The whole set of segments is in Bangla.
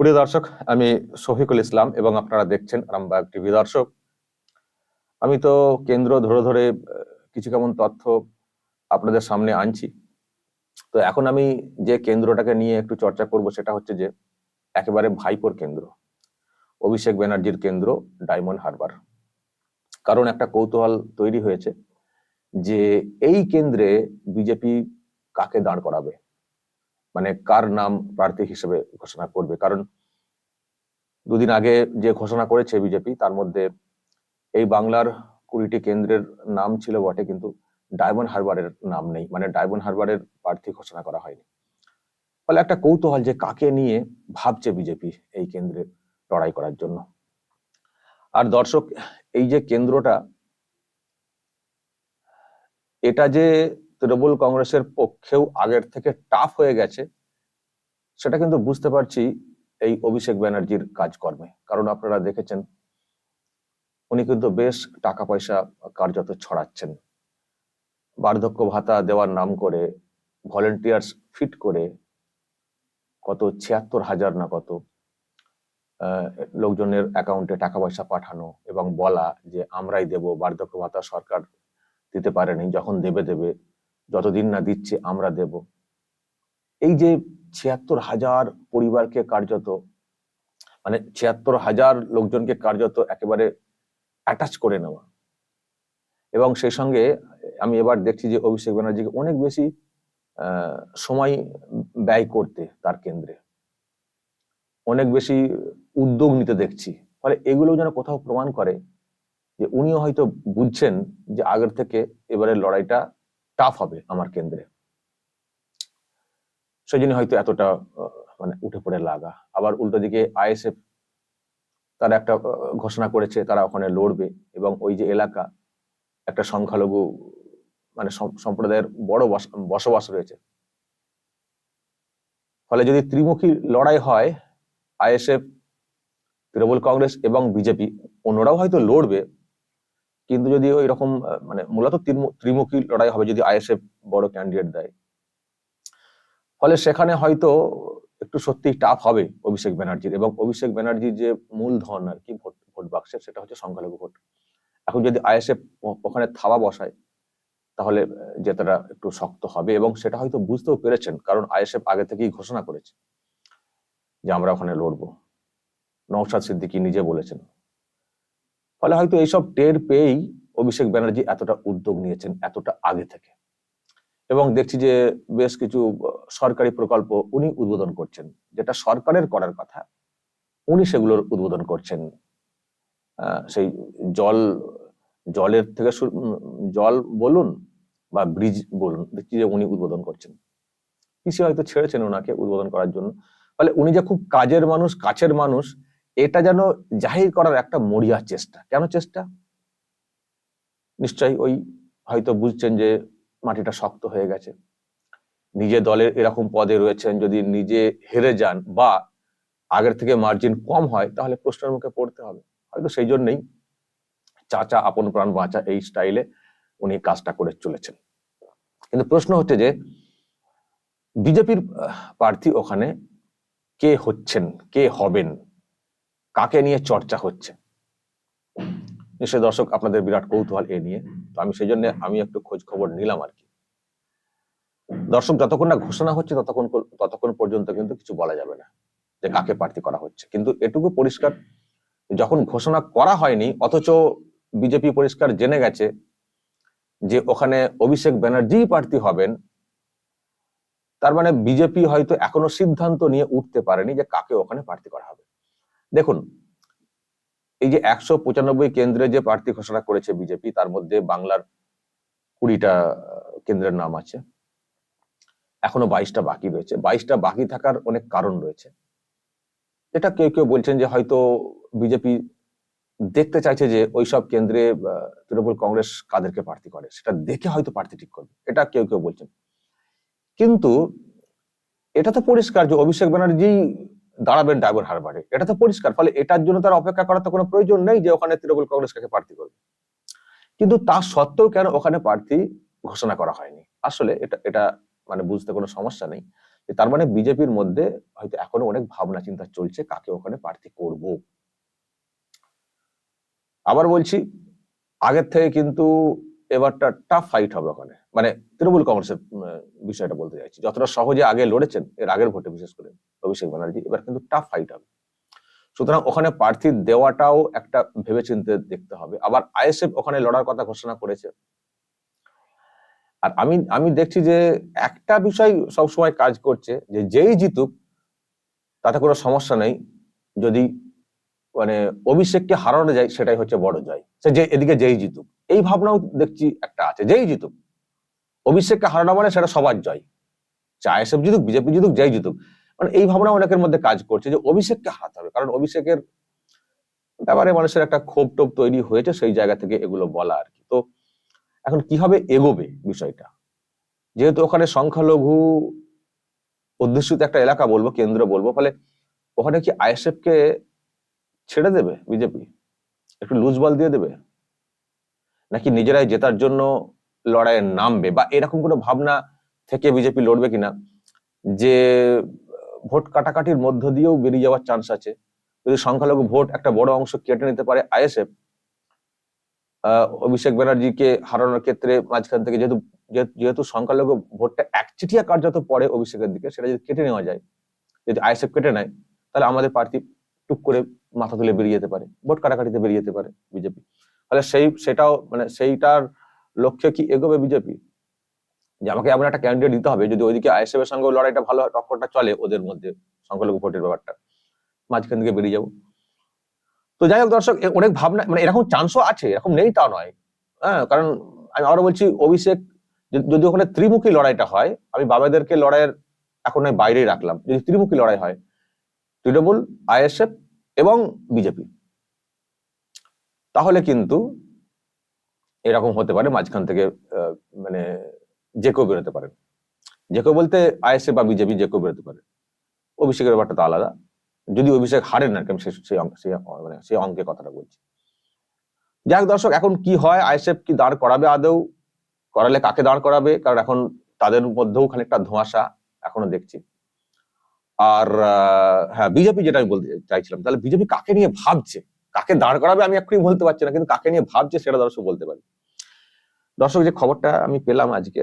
প্রিয় দর্শক, আমি শফিকুল ইসলাম এবং আপনারা দেখছেন আরামবাগ টিভি। দর্শক, আমি তো কেন্দ্র ধরে ধরে কিছু কেমন তথ্য আপনাদের সামনে আনছি। তো এখন আমি যে কেন্দ্রটাকে নিয়ে একটু চর্চা করব সেটা হচ্ছে যে, একেবারে ভাইপোর কেন্দ্র, অভিষেক ব্যানার্জির কেন্দ্র, ডায়মন্ড হারবার। কারণ একটা কৌতূহল তৈরি হয়েছে যে, এই কেন্দ্রে বিজেপি কাকে দাঁড় করাবে? মানে কার নাম প্রার্থী হিসেবে ঘোষণা করবে? কারণ দুদিন আগে যে ঘোষণা করেছে বিজেপি, তার মধ্যে এই বাংলার কুড়িটি কেন্দ্রের নাম ছিল বটে, কিন্তু ডায়মন্ড হারবারের নাম নেই। মানে ডায়মন্ড হারবারের প্রার্থী ঘোষণা করা হয়নি। ফলে একটা কৌতূহল যে কাকে নিয়ে ভাবছে বিজেপি এই কেন্দ্রে লড়াই করার জন্য। আর দর্শক, এই যে কেন্দ্রটা, এটা যে তৃণমূল কংগ্রেসের পক্ষেও আগের থেকে টাফ হয়ে গেছে সেটা কিন্তু বুঝতে পারছি এই অভিষেক ব্যানার্জির কাজকর্মে। কারণ আপনারা দেখেছেন, উনি কিন্তু বেশ টাকা পয়সা কার্যত ছড়াচ্ছেন। বার্ধক্য ভাতা দেওয়ার নাম করে ভলেন্টিয়ার্স ফিট করে, কত ছিয়াত্তর হাজার না কত লোকজনের অ্যাকাউন্টে টাকা পয়সা পাঠানো এবং বলা যে আমরাই দেব, বার্ধক্য ভাতা সরকার দিতে পারেনি, যখন দেবে দেবে, যতদিন না দিচ্ছে, আমরা দেব। এই যে ছিয়াত্তর হাজার পরিবারকে কার্যত মানে ছিয়াত্তর হাজার লোকজনকে কার্যত একেবারে অ্যাটাচ করে নেওয়া। এবং সেই সঙ্গে আমি এবার দেখছি যে অভিষেক ব্যানার্জিকে অনেক বেশি সময় ব্যয় করতে তার কেন্দ্রে। অনেক বেশি উদ্যোগ নিতে দেখছি। ফলে এগুলো যেন কোথাও প্রমাণ করে যে উনিও হয়তো বুঝছেন যে আগের থেকে এবারের লড়াইটা টাফ হবে আমার কেন্দ্রে। সেই জন্য হয়তো এতটা মানে উঠে পড়ে লাগা। আবার উল্টো দিকে আইএসএফ তারা একটা ঘোষণা করেছে, তারা ওখানে লড়বে এবং ওই যে এলাকা, একটা সংখ্যালঘু মানে সম্প্রদায়ের বড় বসবাস রয়েছে। ফলে যদি ত্রিমুখী লড়াই হয়, আইএসএফ, তৃণমূল কংগ্রেস এবং বিজেপি, অন্যরাও হয়তো লড়বে, কিন্তু যদি ওই রকম মানে মূলত ত্রিমু- ত্রিমুখী লড়াই হবে যদি আইএসএফ বড় ক্যান্ডিডেট দেয়। ফলে সেখানে হয়তো একটু সত্যি টাফ হবে অভিষেক ব্যানার্জির এবং অভিষেক ব্যানার্জির যে মূল ধন আর কি ভোট ভোট বাক্সের সেটা হচ্ছে সংখ্যালঘু ভোট। এখন যদি আইএসএফ ওখানে থাবা বসায়, তাহলে জেতাটা একটু শক্ত হবে এবং সেটা হয়তো বুঝতেও পেরেছেন, কারণ আইএসএফ আগে থেকেই ঘোষণা করেছে যে আমরা ওখানে লড়বো। নওশাদ সিদ্দিকী নিজে বলেছেন। ফলে হয়তো এইসব টের পেয়েই অভিষেক ব্যানার্জি এতটা উদ্যোগ নিয়েছেন এতটা আগে থেকে। এবং দেখছি যে বেশ কিছু সরকারি প্রকল্প উনি উদ্বোধন করছেন। যেটা সরকারের করার কথা, উনি সেগুলোর উদ্বোধন করছেন। সেই জল, জলের থেকে জল বলুন বা ব্রিজ বলুন, দেখছি যে উনি উদ্বোধন করছেন। পিসি হয়তো ছেড়েছেন ওনাকে উদ্বোধন করার জন্য। ফলে উনি যে খুব কাজের মানুষ, কাছের মানুষ, এটা যেন জাহির করার একটা মরিয়া চেষ্টা। কেন চেষ্টা? নিশ্চয়ই ওই হয়তো বুঝছেন যে মাটিটা শক্ত হয়ে গেছে। নিজে দলের এরকম পদে রয়েছেন, যদি নিজে হেরে যান বা আগের থেকে মার্জিন কম হয়, তাহলে প্রশ্নের মুখে পড়তে হবে। হয়তো সেই জন্যই চাচা আপন প্রাণ বাঁচা এই স্টাইলে উনি কাজটা করে চলেছেন। কিন্তু প্রশ্ন হচ্ছে যে, বিজেপির প্রার্থী ওখানে কে হচ্ছেন, কে হবেন, কাকে নিয়ে চর্চা হচ্ছে? নিশ্চয় দর্শক, আপনাদের বিরাট কৌতূহল এ নিয়ে। তো আমি সেই জন্য আমি একটু খোঁজ খবর নিলাম আর কি। দর্শক, যতক্ষণ না ঘোষণা হচ্ছে ততক্ষণ ততক্ষণ পর্যন্ত কিন্তু কিছু বলা যাবে না যে কাকে প্রার্থী করা হচ্ছে। কিন্তু এটুকু পরিষ্কার, যখন ঘোষণা করা হয়নি, অথচ বিজেপি পরিষ্কার জেনে গেছে যে ওখানে অভিষেক ব্যানার্জি প্রার্থী হবেন, তার মানে বিজেপি হয়তো এখনও সিদ্ধান্ত নিয়ে উঠতে পারেনি যে কাকে ওখানে প্রার্থী করা হবে। দেখুন এই যে একশো পঁচানব্বই কেন্দ্রে যে প্রার্থী ঘোষণা করেছে বিজেপি, তার মধ্যে বাংলার কুড়িটা কেন্দ্রের নাম আছে। এখনও বাইশটা বাকি রয়েছে। বাইশটা বাকি থাকার অনেক কারণ রয়েছে। এটা কেউ কেউ বলছেন যে হয়তো বিজেপি দেখতে চাইছে যে ওইসব কেন্দ্রে তৃণমূল কংগ্রেস কাদেরকে প্রার্থী করে। সেটা দেখে হয়তো প্রার্থী ঠিক করবে। এটা কেউ কেউ বলছেন। কিন্তু এটা তো পরিষ্কার যে অভিষেক ব্যানার্জি দাঁড়াবেন ড্রাইভার হারবারে এটা তো পরিষ্কার, ফলে এটার জন্য তার অপেক্ষা করার তো কোনো প্রয়োজন নেই যে ওখানে তৃণমূল কংগ্রেস কাকে প্রার্থী করবে। কিন্তু তা সত্ত্বেও কেন ওখানে প্রার্থী ঘোষণা করা হয়নি? আসলে এটা এটা মানে বুঝতে কোনো সমস্যা নেই। তার মানে বিজেপির মধ্যে হয়তো এখনও অনেক ভাবনা চিন্তা চলছে কাকে ওখানে প্রার্থী করব। আবার বলছি, আগের থেকে কিন্তু এবারটা টাফ ফাইট হবে ওখানে। মানে তৃণমূল কংগ্রেসের বিষয়টা বলতে চাইছি। যতটা সহজে আগে লড়েছেন, এর আগের ভোটে বিশেষ করে অভিষেক ব্যানার্জি, এবার কিন্তু টাফ ফাইট হবে। সুতরাং ওখানে প্রার্থী দেওয়াটাও একটা ভেবেচিন্তে দেখতে হবে। আবার আইএসএফ ওখানে লড়ার কথা ঘোষণা করেছে। আর আমি আমি দেখছি যে একটা বিষয় সবসময় কাজ করছে, যে যেই জিতুক, তাতে কোনো সমস্যা নেই। যদি মানে অভিষেককে হারানো যায়, সেটাই হচ্ছে বড় জয়। সে যে, এদিকে যেই জিতুক। এই ভাবনাও দেখছি একটা আছে। যেই জিতুক অভিষেককে হারানো মানে সেটা সবার জয়। সে আইএসএফ জিতুক, বিজেপি জিতুক, যেই জিতুক। মানে এই ভাবনা অনেকের মধ্যে কাজ করছে যে অভিষেককে হারাতে হবে, কারণ অভিষেকের ব্যাপারে মানুষের একটা ক্ষোভ টোপ তৈরি হয়েছে সেই জায়গা থেকে এগুলো বলা আর কি। তো এখন কীভাবে এগোবে বিষয়টা? যেহেতু ওখানে সংখ্যালঘু অধ্যুষিত একটা এলাকা বলব, কেন্দ্র বলব, ফলে ওখানে কি আইএসএফ কে ছেড়ে দেবে বিজেপি? একটু লুজ বল দিয়ে দেবে? নাকি নিজেরাই জেতার জন্য লড়াইয়ে নামবে বা এরকম কোনো ভাবনা থেকে বিজেপি লড়বে কিনা, যে ভোট কাটাকাটির মধ্য দিয়েও বেরিয়ে যাওয়ার চান্স আছে। যদি সংখ্যালঘু ভোট একটা বড় অংশ কেটে নিতে পারে আইএসএফ অভিষেক ব্যানার্জিকে হারানোর ক্ষেত্রে মাঝখান থেকে যেহেতু, যেহেতু- সংখ্যালঘু ভোটটা একচিটিয়া কার্যত পড়ে অভিষেকের দিকে, সেটা যদি কেটে নেওয়া যায়, যদি আইএসএফ কেটে নেয়, তাহলে আমাদের প্রার্থী টুক করে মাথা তুলে বেরিয়ে যেতে পারে, ভোট কাটাকাটিতে বেরিয়ে যেতে পারে বিজেপি। তাহলে সেই, সেটাও মানে সেইটার লক্ষ্যে কি এগোবে বিজেপি? যে আমাকে এমন একটা ক্যান্ডিডেট দিতে হবে যদি ওইদিকে আইএসএফ এর সঙ্গে লড়াইটা ভালো টক্করটা চলে ওদের মধ্যে সংখ্যালঘু ভোটের ব্যাপারটা। মাঝখান থেকে বেরিয়ে যাব। তো যাই হোক দর্শক অনেক ভাবনা মানে এরকম চান্সও আছে, এরকম নেই তা নয়। হ্যাঁ কারণ আমি আরও বলছি, অভিষেক, যদি- ওখানে ত্রিমুখী লড়াইটা হয়, আমি বাবাদেরকে লড়াইয়ের এখন নয় বাইরেই রাখলাম, যদি ত্রিমুখী লড়াই হয়, তৃণমূল, আইএসএফ এবং বিজেপি। তাহলে কিন্তু এরকম হতে পারে, মাঝখান থেকে মানে যে কেউ বেরোতে পারেন যে কেউ বলতে আইএসএফ বা বিজেপি যে কেউ বেরোতে পারে। অভিষেকের ব্যাপারটা তো আলাদা। যদি অভিষেক হারেন না সে- সেই অঙ্ক- মানে সেই অঙ্কে কথাটা বলছি। যাই দর্শক, এখন কি হয়, আইএসএফ কি দাঁড় করাবে আদৌ? করালে কাকে দাঁড় করাবে? কারণ এখন তাদের মধ্যেও খানিকটা ধোঁয়াশা এখনও দেখছি। আর হ্যাঁ বিজেপি যেটা আমি বলতে চাইছিলাম, তাহলে বিজেপি কাকে নিয়ে ভাবছে? কাকে দাঁড় করাবে আমি এক্ষুনি বলতে পারছি না, কিন্তু কাকে নিয়ে ভাবছে সেটা দর্শক বলতে পারি। দর্শক, যে খবরটা আমি পেলাম আজকে,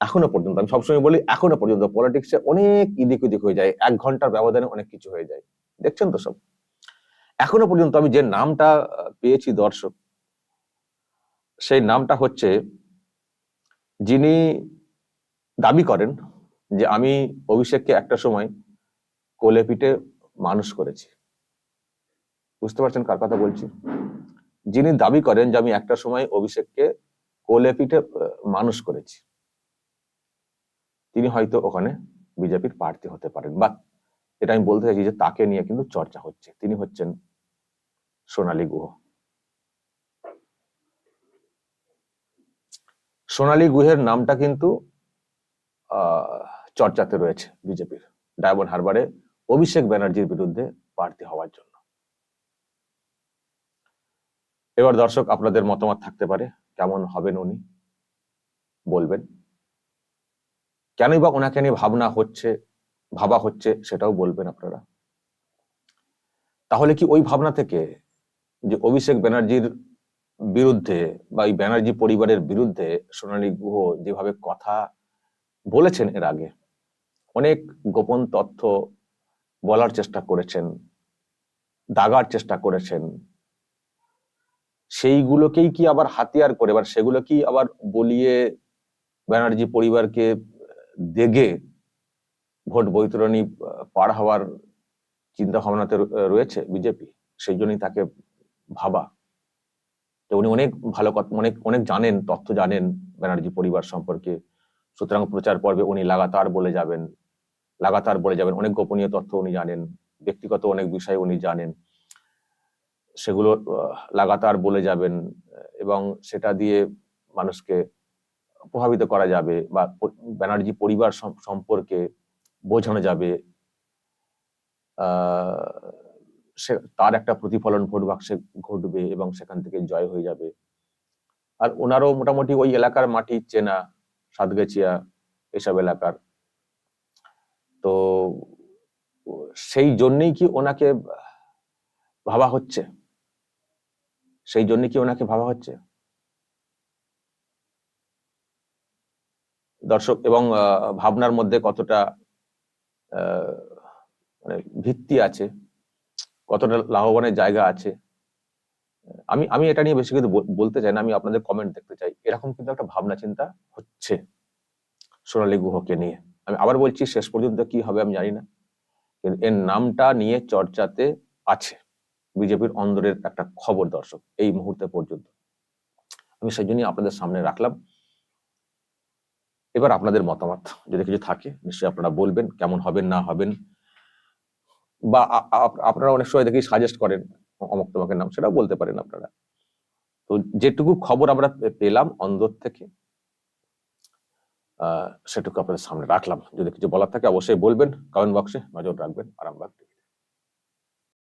এখনও পর্যন্ত, আমি সবসময় বলি এখনও পর্যন্ত পলিটিক্সে অনেক ইদিক উদিক হয়ে যায়, এক ঘণ্টার ব্যবধানে অনেক কিছু হয়ে যায়। দেখছেন তো সব? এখনও পর্যন্ত আমি যে নামটা পেয়েছি দর্শক, সেই নামটা হচ্ছে, যিনি দাবি করেন যে আমি অভিষেককে একটা সময় কোলে পিঠে মানুষ করেছি। বুঝতে পারছেন কার কথা বলছি? যিনি দাবি করেন যে আমি একটা সময় অভিষেককে কোলে পিঠে মানুষ করেছি। তিনি হয়তো ওখানে বিজেপির প্রার্থী হতে পারেন। বা এটা আমি বলতে চাইছি যে তাকে নিয়ে কিন্তু চর্চা হচ্ছে। তিনি হচ্ছেন সোনালী গুহ। সোনালী গুহের নামটা কিন্তু চর্চাতে রয়েছে বিজেপির। ডায়মন্ড হারবারে অভিষেক ব্যানার্জির বিরুদ্ধে প্রার্থী হওয়ার জন্য। এবার দর্শক, আপনাদের মতামত থাকতে পারে। কেমন হবেন উনি? বলবেন। কেনই বা ওনাকে নিয়ে ভাবনা হচ্ছে, ভাবা হচ্ছে সেটাও বলবেন আপনারা। তাহলে কি ওই ভাবনা থেকে যে অভিষেক ব্যানার্জির বিরুদ্ধে বা এই ব্যানার্জি পরিবারের বিরুদ্ধে সোনালী গুহ যেভাবে কথা বলেছেন এর আগে, অনেক গোপন তথ্য বলার চেষ্টা করেছেন, দাগার চেষ্টা করেছেন সেইগুলোকেই কি আবার হাতিয়ার করে? এবার সেগুলো কি আবার বলিয়ে ব্যানার্জি পরিবারকে দেগে ভোট বৈতরণী পার হওয়ার চিন্তা ভাবনাতে রয়েছে বিজেপি? সেই জন্যই তাকে ভাবা। তো উনি অনেক ভালো কথা, অনেক অনেক জানেন, তথ্য জানেন ব্যানার্জি পরিবার সম্পর্কে। সুতরাং প্রচার পর্বে উনি লাগাতার বলে যাবেন, লাগাতার বলে যাবেন। অনেক গোপনীয় তথ্য উনি জানেন, ব্যক্তিগত অনেক বিষয় উনি জানেন। সেগুলো লাগাতার বলে যাবেন, এবং সেটা দিয়ে মানুষকে প্রভাবিত করা যাবে বা ব্যানার্জি পরিবার সম- সম্পর্কে বোঝানো যাবে। সে, তার একটা প্রতিফলন ভোট বাক্সে ঘটবে এবং সেখান থেকে জয় হয়ে যাবে। আর ওনারও মোটামুটি ওই এলাকার মাটি চেনা, সাতগাছিয়া এসব এলাকার। তো সেই জন্যই কি ওনাকে ভাবা হচ্ছে? সেই জন্য কি ওনাকে ভাবা হচ্ছে? দর্শক, এবং ভাবনার মধ্যে কতটা মানে ভিত্তি আছে, কতটা লাভবানের জায়গা আছে, আমি আমি এটা নিয়ে বেশি বল- বলতে চাই না, আমি আপনাদের কমেন্ট দেখতে চাই। এরকম কিন্তু একটা ভাবনা চিন্তা হচ্ছে সোনালী গুহকে নিয়ে। আমি আবার বলছি, শেষ পর্যন্ত কি হবে আমি জানি না, কিন্তু এর নামটা নিয়ে চর্চাতে আছে। বিজেপির অন্দরের একটা খবর দর্শক, এই মুহূর্তে পর্যন্ত। আমি সেই জন্যই আপনাদের সামনে রাখলাম। এবার আপনাদের মতামত, যদি কিছু থাকে, নিশ্চয়ই আপনারা বলবেন কেমন হবেন, না হবেন। বা আপনারা অনেক সময় দেখি সাজেস্ট করেন, অমক তমকের নাম, সেটাও বলতে পারেন আপনারা। তো যেটুকু খবর আমরা পেলাম অন্দর থেকে সেটুকু আপনাদের সামনে রাখলাম। যদি কিছু বলার থাকে অবশ্যই বলবেন কমেন্ট বক্সে নজর রাখবেন, আরামবাগ